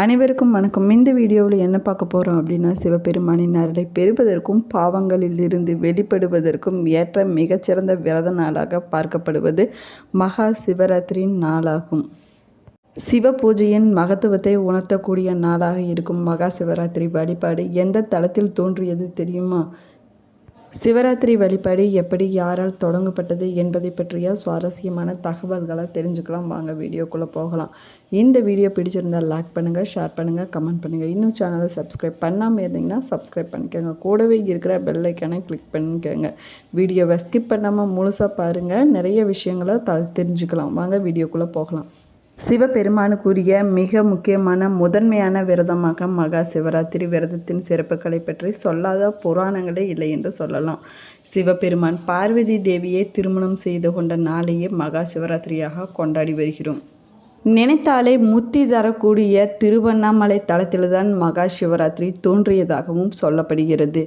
அனைவருக்கும் வணக்கம். இந்த வீடியோவில் என்ன பார்க்க போகிறோம் அப்படின்னா சிவபெருமானின் அருளை பெறுவதற்கும் பாவங்களில் இருந்து வெளிப்படுவதற்கும் ஏற்ற மிகச்சிறந்த விரத நாளாக பார்க்கப்படுவது மகா சிவராத்திரியின் நாளாகும். சிவ பூஜையின் மகத்துவத்தை உணர்த்தக்கூடிய நாளாக இருக்கும் மகா சிவராத்திரி வழிபாடு எந்த தளத்தில் தோன்றியது தெரியுமா? சிவராத்திரி வழிபாடு எப்படி யாரால் தொடங்கப்பட்டது என்பதை பற்றிய சுவாரஸ்யமான தகவல்களை தெரிஞ்சுக்கலாம். வாங்க வீடியோக்குள்ளே போகலாம். இந்த வீடியோ பிடிச்சிருந்தால் லைக் பண்ணுங்கள் ஷேர் பண்ணுங்கள் கமெண்ட் பண்ணுங்கள் இன்னும் சேனலை சப்ஸ்கிரைப் பண்ணாமல் இருந்தீங்கன்னா சப்ஸ்கிரைப் பண்ணிக்கோங்க. கூடவே இருக்கிற பெல்லைக்கான கிளிக் பண்ணிக்கோங்க. வீடியோவை ஸ்கிப் பண்ணாமல் முழுசாக பாருங்கள் நிறைய விஷயங்களை த தெரிஞ்சுக்கலாம். வாங்க வீடியோக்குள்ளே போகலாம். சிவபெருமானுக்குரிய மிக முக்கியமான முதன்மையான விரதமாக மகா சிவராத்திரி விரதத்தின் சிறப்புகளை பற்றி சொல்லாத புராணங்களே இல்லை என்று சொல்லலாம். சிவபெருமான் பார்வதி தேவியை திருமணம் செய்து கொண்ட நாளையே மகா சிவராத்திரியாக கொண்டாடி வருகிறோம். நினைத்தாலே முத்தி தரக்கூடிய திருவண்ணாமலை தளத்தில்தான் மகா சிவராத்திரி தோன்றியதாகவும் சொல்லப்படுகிறது.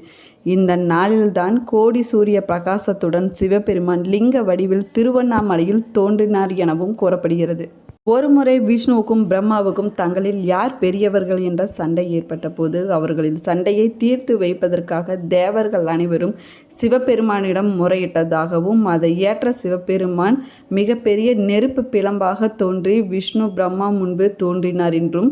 இந்த நாளில்தான் கோடி சூரிய பிரகாசத்துடன் சிவபெருமான் லிங்க வடிவில் திருவண்ணாமலையில் தோன்றினார் எனவும் கூறப்படுகிறது. ஒருமுறை விஷ்ணுவுக்கும் பிரம்மாவுக்கும் தங்களில் யார் பெரியவர்கள் என்ற சண்டை ஏற்பட்ட போது அவர்களின் சண்டையை தீர்த்து வைப்பதற்காக தேவர்கள் அனைவரும் சிவபெருமானிடம் முறையிட்டதாகவும் அதை ஏற்ற சிவபெருமான் மிகப்பெரிய நெருப்பு பிளம்பாக தோன்றி விஷ்ணு பிரம்மா முன்பு தோன்றினார் என்றும்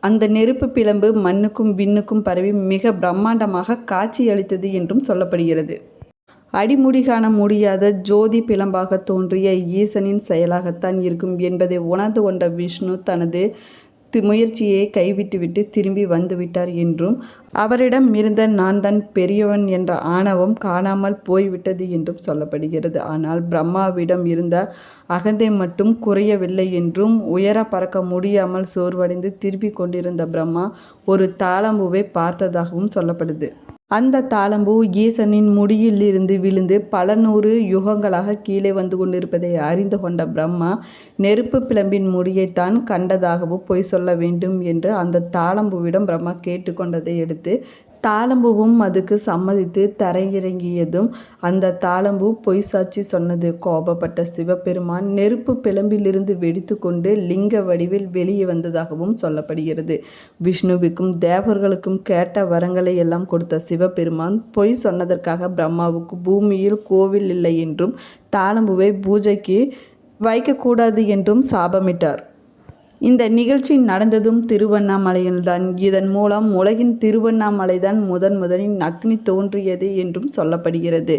அந்த நெருப்பு பிளம்பு மண்ணுக்கும் விண்ணுக்கும் பரவி மிக பிரம்மாண்டமாக காட்சியளித்தது என்றும் சொல்லப்படுகிறது. அடிமுடி காண முடியாத ஜோதி பிளம்பாக தோன்றிய ஈசனின் செயலாகத்தான் இருக்கும் என்பதை உணர்ந்து கொண்ட விஷ்ணு தனது முயற்சியை கைவிட்டுவிட்டு திரும்பி வந்துவிட்டார் என்றும் அவரிடம் இருந்த நான் தான் பெரியவன் என்ற ஆணவம் காணாமல் போய்விட்டது என்றும் சொல்லப்படுகிறது. ஆனால் பிரம்மாவிடம் இருந்த அகந்தை மட்டும் குறையவில்லை என்றும் உயர பறக்க முடியாமல் சோர்வடைந்து திரும்பிக் கொண்டிருந்த பிரம்மா ஒரு தாளம்பூவை பார்த்ததாகவும் சொல்லப்படுது. அந்த தாளம்பூ ஈசனின் முடியிலிருந்து விழுந்து பல நூறு யுகங்களாக கீழே வந்து கொண்டிருப்பதை அறிந்து கொண்ட பிரம்மா நெருப்பு பிளம்பின் முடியைத்தான் கண்டதாகவும் பொய் சொல்ல வேண்டும் என்று அந்த தாளம்பூவிடம் பிரம்மா கேட்டுக்கொண்டதை எடுத்து தாளம்பூவும் அதுக்கு சம்மதித்து தரையிறங்கியதும் அந்த தாளம்பூ பொய் சாட்சி சொன்னது. கோபப்பட்ட சிவபெருமான் நெருப்பு பிளம்பிலிருந்து வெடித்து கொண்டு லிங்க வடிவில் வெளியே வந்ததாகவும் சொல்லப்படுகிறது. விஷ்ணுவுக்கும் தேவர்களுக்கும் கேட்ட வரங்களை எல்லாம் கொடுத்த சிவபெருமான் பொய் சொன்னதற்காக பிரம்மாவுக்கு பூமியில் கோவில் இல்லை என்றும் தாளம்பூவை பூஜைக்கு வைக்கக்கூடாது என்றும் சாபமிட்டார். இந்த நிகழ்ச்சி நடந்ததும் திருவண்ணாமலையில்தான். இதன் மூலம் உலகின் திருவண்ணாமலை தான் முதன் முதலின் அக்னி தோன்றியது என்றும் சொல்லப்படுகிறது.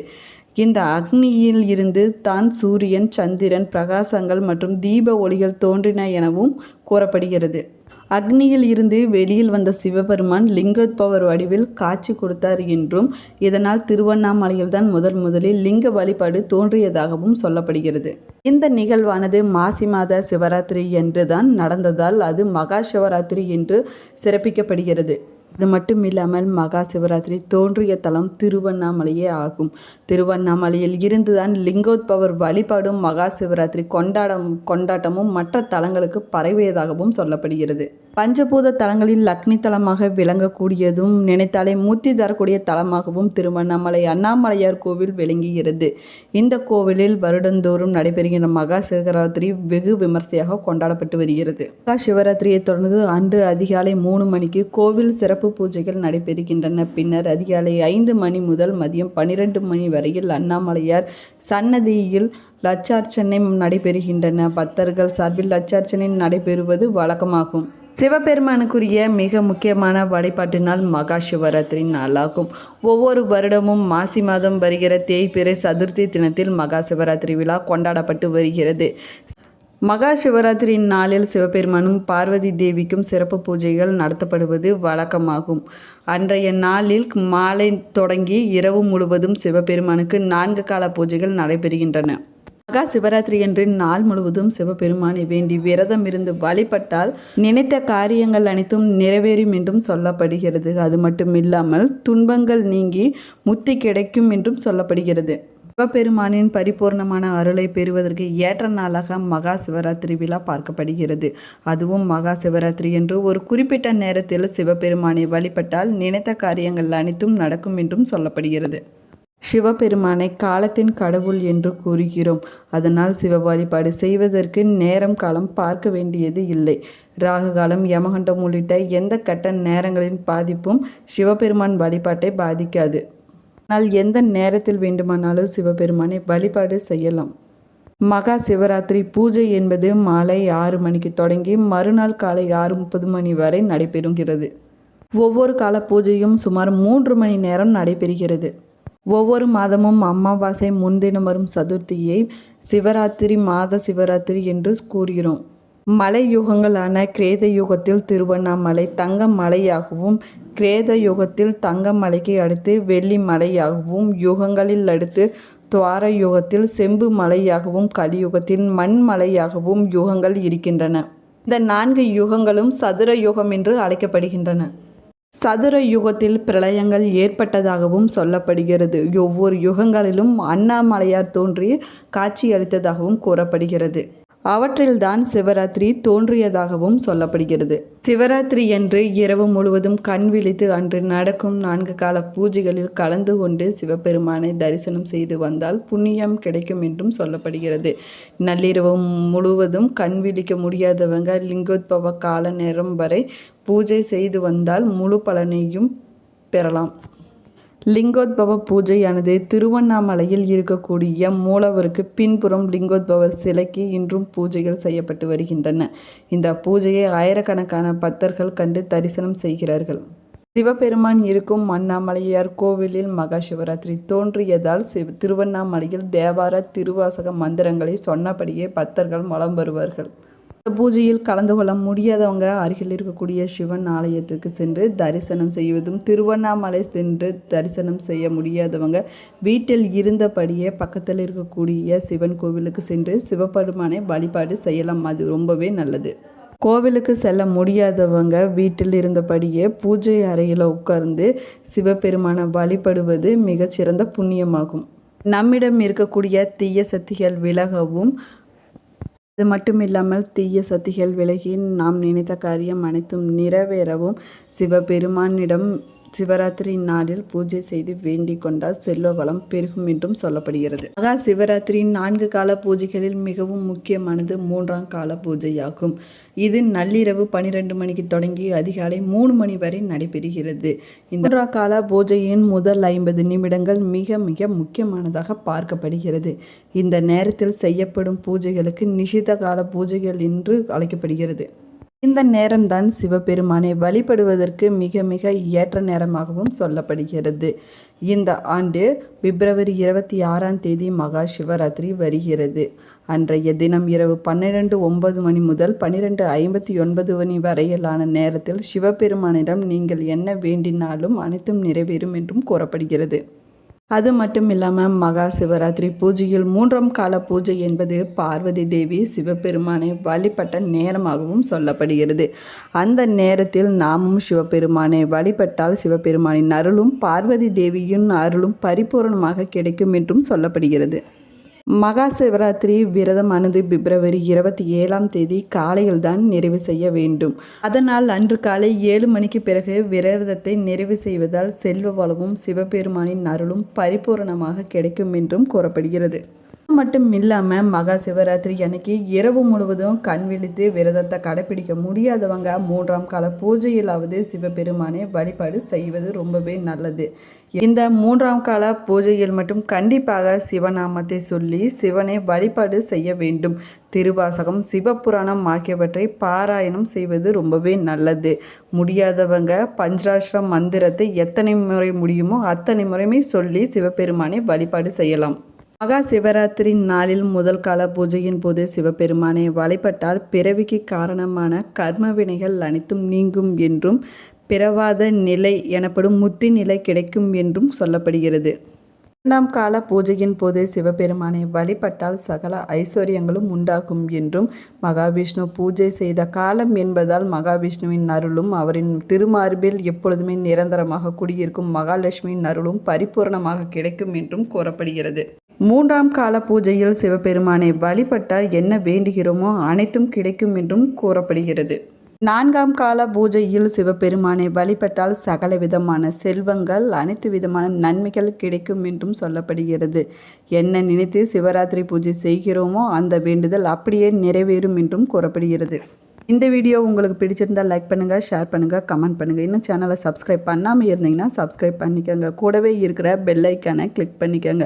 இந்த அக்னியில் இருந்து தான் சூரியன் சந்திரன் பிரகாசங்கள் மற்றும் தீப ஒளிகள் தோன்றின எனவும் கூறப்படுகிறது. அக்னியில் இருந்து வெளியில் வந்த சிவபெருமான் லிங்கோத்பவர் வடிவில் காட்சி கொடுத்தார் என்றும் இதனால் திருவண்ணாமலையில்தான் முதல் முதலில் லிங்க வழிபாடு தோன்றியதாகவும் சொல்லப்படுகிறது. இந்த நிகழ்வானது மாசி மாத சிவராத்திரி என்று தான் நடந்ததால் அது மகா சிவராத்திரி என்று சிறப்பிக்கப்படுகிறது. இது மட்டும் இல்லாமல் மகா சிவராத்திரி தோன்றிய தலம் திருவண்ணாமலையே ஆகும். திருவண்ணாமலையில் இருந்துதான் லிங்கோத்பவர் வழிபாடும் மகா சிவராத்திரி கொண்டாடம் கொண்டாட்டமும் மற்ற தலங்களுக்கு பரவியதாகவும் சொல்லப்படுகிறது. பஞ்சபூத தலங்களில் லக்னி தலமாக விளங்கக்கூடியதும் நினைத்தாலே முத்தி தரக்கூடிய தலமாகவும் திருவண்ணாமலை அண்ணாமலையார் கோவில் விளங்குகிறது. இந்த கோவிலில் வருடந்தோறும் நடைபெறுகின்ற மகா சிவராத்திரி வெகு விமர்சையாக கொண்டாடப்பட்டு வருகிறது. மகா சிவராத்திரியை தொடர்ந்து அன்று அதிகாலை மூணு மணிக்கு கோவில் சிறப்பு பூஜைகள் நடைபெறுகின்றன. பின்னர் அதிகாலை ஐந்து மணி முதல் மதியம் பன்னிரண்டு மணி வரையில் அண்ணாமலையார் சன்னதியில் லட்சார்ச்சனை நடைபெறுகின்றன. பக்தர்கள் சார்பில் லட்சார்ச்சனை நடைபெறுவது வழக்கமாகும். சிவபெருமானுக்குரிய மிக முக்கியமான வழிபாட்டு நாள் மகா சிவராத்திரி நாளாகும். ஒவ்வொரு வருடமும் மாசி மாதம் வருகிற தேய்பிறை சதுர்த்தி தினத்தில் மகா சிவராத்திரி விழா கொண்டாடப்பட்டு வருகிறது. மகா சிவராத்திரி நாளில் சிவபெருமானும் பார்வதி தேவிக்கும் சிறப்பு பூஜைகள் நடத்தப்படுவது வழக்கமாகும். அன்றைய நாளில் மாலை தொடங்கி இரவு முழுவதும் சிவபெருமானுக்கு நான்கு கால பூஜைகள் நடைபெறுகின்றன. மகா சிவராத்திரி என்று நாள் முழுவதும் சிவபெருமானை வேண்டி விரதம் இருந்து வழிபட்டால் நினைத்த காரியங்கள் அனைத்தும் நிறைவேறும் என்றும் சொல்லப்படுகிறது. அது மட்டும் இல்லாமல் துன்பங்கள் நீங்கி முத்தி கிடைக்கும் என்றும் சொல்லப்படுகிறது. சிவபெருமானின் பரிபூர்ணமான அருளை பெறுவதற்கு ஏற்ற நாளாக மகா சிவராத்திரி விழா பார்க்கப்படுகிறது. அதுவும் மகா சிவராத்திரி என்று ஒரு குறிப்பிட்ட நேரத்தில் சிவபெருமானை வழிபட்டால் நினைத்த காரியங்கள் அனைத்தும் நடக்கும் என்றும் சொல்லப்படுகிறது. சிவபெருமானை காலத்தின் கடவுள் என்று கூறுகிறோம். அதனால் சிவ வழிபாடு செய்வதற்கு நேரம் காலம் பார்க்க வேண்டியது இல்லை. ராகு காலம் யமகண்டம் உள்ளிட்ட எந்த கட்ட நேரங்களின் பாதிப்பும் சிவபெருமான் வழிபாட்டை பாதிக்காது. ஆனால் எந்த நேரத்தில் வேண்டுமானாலும் சிவபெருமானை வழிபாடு செய்யலாம். மகா சிவராத்திரி பூஜை என்பது மாலை ஆறு மணிக்கு தொடங்கி மறுநாள் காலை ஆறு முப்பது மணி வரை நடைபெறுகிறது. ஒவ்வொரு கால பூஜையும் சுமார் மூன்று மணி நேரம் நடைபெறுகிறது. ஒவ்வொரு மாதமும் அமாவாசை முன்தினம் வரும் சதுர்த்தியை சிவராத்திரி மாத சிவராத்திரி என்று கூறுகிறோம். மலை யுகங்களான கிரேத யுகத்தில் திருவண்ணாமலை தங்க மலையாகவும் கிரேத யுகத்தில் தங்க மலைக்கு அடுத்து வெள்ளி மலையாகவும் யுகங்களில் அடுத்து துவார யுகத்தில் செம்பு மலையாகவும் கலியுகத்தில் மண் மலையாகவும் யுகங்கள் இருக்கின்றன. இந்த நான்கு யுகங்களும் சதுர யுகம் என்று அழைக்கப்படுகின்றன. சதுர யுகத்தில் பிரளயங்கள் ஏற்பட்டதாகவும் சொல்லப்படுகிறது. ஒவ்வொரு யுகங்களிலும் அண்ணாமலையார் தோன்றி காட்சியளித்ததாகவும் கூறப்படுகிறது. அவற்றில்தான் சிவராத்திரி தோன்றியதாகவும் சொல்லப்படுகிறது. சிவராத்திரி என்று இரவு முழுவதும் கண் விழித்து அன்று நடக்கும் நான்கு கால பூஜைகளில் கலந்து கொண்டு சிவபெருமானை தரிசனம் செய்து வந்தால் புண்ணியம் கிடைக்கும் என்றும் சொல்லப்படுகிறது. நள்ளிரவு முழுவதும் கண் விழிக்க முடியாதவங்க லிங்கோத்பவ கால நேரம் வரை பூஜை செய்து வந்தால் முழு பலனையும் பெறலாம். லிங்கோத்பவ பூஜையானது திருவண்ணாமலையில் இருக்கக்கூடிய மூலவருக்கு பின்புறம் லிங்கோத்பவர் சிலைக்கு இன்றும் பூஜைகள் செய்யப்பட்டு வருகின்றன. இந்த பூஜையை ஆயிரக்கணக்கான பக்தர்கள் கண்டு தரிசனம் செய்கிறார்கள். சிவபெருமான் இருக்கும் அண்ணாமலையார் கோவிலில் மகா சிவராத்திரி தோன்றியதால் சிவ திருவண்ணாமலையில் தேவார திருவாசக மந்திரங்களை சொன்னபடியே பக்தர்கள் மலம் வருவார்கள் பூஜையில் கலந்து கொள்ள முடியாதவங்க அருகில் இருக்கக்கூடிய சிவன் ஆலயத்துக்கு சென்று தரிசனம் செய்வதும் திருவண்ணாமலை சென்று தரிசனம் செய்ய முடியாதவங்க வீட்டில் இருந்தபடியே பக்கத்தில் இருக்கக்கூடிய சிவன் கோவிலுக்கு சென்று சிவபெருமானை வழிபாடு செய்யலாம். அது ரொம்பவே நல்லது. கோவிலுக்கு செல்ல முடியாதவங்க வீட்டில் இருந்தபடியே பூஜை அறையில் உட்கார்ந்து சிவபெருமானை வழிபடுவது மிகச்சிறந்த புண்ணியமாகும். நம்மிடம் இருக்கக்கூடிய தீய சக்திகள் விலகவும் அது மட்டும் இல்லாமல் தீய சக்திகள் விலகி நாம் நினைத்த காரியம் அனைத்தும் நிறைவேறவும். சிவபெருமானிடம் சிவராத்திரி நாளில் பூஜை செய்து வேண்டிக் கொண்டால் செல்வ வளம் பெருகும் என்றும் சொல்லப்படுகிறது. மகா சிவராத்திரியின் நான்கு கால பூஜைகளில் மிகவும் முக்கியமானது மூன்றாம் கால பூஜையாகும். இது நள்ளிரவு பனிரெண்டு மணிக்கு தொடங்கி அதிகாலை மூணு மணி வரை நடைபெறுகிறது. இந்த மூன்றாம் கால பூஜையின் முதல் ஐம்பது நிமிடங்கள் மிக மிக முக்கியமானதாக பார்க்கப்படுகிறது. இந்த நேரத்தில் செய்யப்படும் பூஜைகளுக்கு நிஷித கால பூஜைகள் என்று அழைக்கப்படுகிறது. இந்த நேரம்தான் சிவபெருமானை வழிபடுவதற்கு மிக மிக ஏற்ற நேரமாகவும் சொல்லப்படுகிறது. இந்த ஆண்டு பிப்ரவரி இருபத்தி ஆறாம் தேதி மகா சிவராத்திரி வருகிறது. அன்றைய தினம் இரவு பன்னிரெண்டு ஒன்பது மணி முதல் பன்னிரெண்டு ஐம்பத்தி ஒன்பது மணி வரையிலான நேரத்தில் சிவபெருமானிடம் நீங்கள் என்ன வேண்டினாலும் அனைத்தும் நிறைவேறும் என்றும் கூறப்படுகிறது. அது மட்டும் இல்லாமல் மகா சிவராத்திரி பூஜையில் மூன்றாம் கால பூஜை என்பது பார்வதி தேவி சிவபெருமானை வழிபட்ட நேரமாகவும் சொல்லப்படுகிறது. அந்த நேரத்தில் நாமும் சிவபெருமானை வழிபட்டால் சிவபெருமானின் அருளும் பார்வதி தேவியின் அருளும் பரிபூர்ணமாக கிடைக்கும் என்றும் சொல்லப்படுகிறது. மகா சிவராத்திரி விரதமானது பிப்ரவரி இருபத்தி ஏழாம் தேதி காலையில் தான் நிறைவு செய்ய வேண்டும். அதனால் அன்று காலை ஏழு மணிக்கு பிறகு விரதத்தை நிறைவு செய்வதால் செல்வ வளமும் சிவபெருமானின் அருளும் பரிபூரணமாக கிடைக்கும் என்றும் கூறப்படுகிறது. மட்டும் இல்லாமல் மகா சிவராத்திரி அன்னைக்கு இரவு முழுவதும் கண் விழித்து விரதத்தை கடைப்பிடிக்க முடியாதவங்க மூன்றாம் கால பூஜையிலாவது சிவபெருமானை வழிபாடு செய்வது ரொம்பவே நல்லது. இந்த மூன்றாம் கால பூஜையில் மட்டும் கண்டிப்பாக சிவநாமத்தை சொல்லி சிவனை வழிபாடு செய்ய வேண்டும். திருவாசகம் சிவபுராணம் ஆகியவற்றை பாராயணம் செய்வது ரொம்பவே நல்லது. முடியாதவங்க பஞ்சராஷ்டிரம் மந்திரத்தை எத்தனை முறை முடியுமோ அத்தனை முறையுமே சொல்லி சிவபெருமானை வழிபாடு செய்யலாம். மகா சிவராத்திரி நாளில் முதல் கால பூஜையின் போது சிவபெருமானை வழிபட்டால் பிறவிக்கு காரணமான கர்ம வினைகள் அனைத்தும் நீங்கும் என்றும் பிறவாத நிலை எனப்படும் முத்தி நிலை கிடைக்கும் என்றும் சொல்லப்படுகிறது. இரண்டாம் கால பூஜையின் போது சிவபெருமானை வழிபட்டால் சகல ஐஸ்வர்யங்களும் உண்டாகும் என்றும் மகாவிஷ்ணு பூஜை செய்த காலம் என்பதால் மகாவிஷ்ணுவின் அருளும் அவரின் திருமார்பில் எப்பொழுதுமே நிரந்தரமாக குடியிருக்கும் மகாலட்சுமியின் அருளும் பரிபூர்ணமாக கிடைக்கும் என்றும் கூறப்படுகிறது. மூன்றாம் கால பூஜையில் சிவபெருமானை வழிபட்டால் என்ன வேண்டுகிறோமோ அனைத்தும் கிடைக்கும் என்றும் கூறப்படுகிறது. நான்காம் கால பூஜையில் சிவபெருமானை வழிபட்டால் சகல விதமான செல்வங்கள் அனைத்து விதமான நன்மைகள் கிடைக்கும் என்றும் சொல்லப்படுகிறது. என்ன நினைத்து சிவராத்திரி பூஜை செய்கிறோமோ அந்த வேண்டுதல் அப்படியே நிறைவேறும் என்றும் கூறப்படுகிறது. இந்த வீடியோ உங்களுக்கு பிடிச்சிருந்தால் லைக் பண்ணுங்கள் ஷேர் பண்ணுங்கள் கமெண்ட் பண்ணுங்கள் இன்னும் சேனலை சப்ஸ்கிரைப் பண்ணாமல் இருந்தீங்கன்னா சப்ஸ்கிரைப் பண்ணிக்கோங்க. கூடவே இருக்கிற பெல் ஐக்கானை கிளிக் பண்ணிக்கோங்க.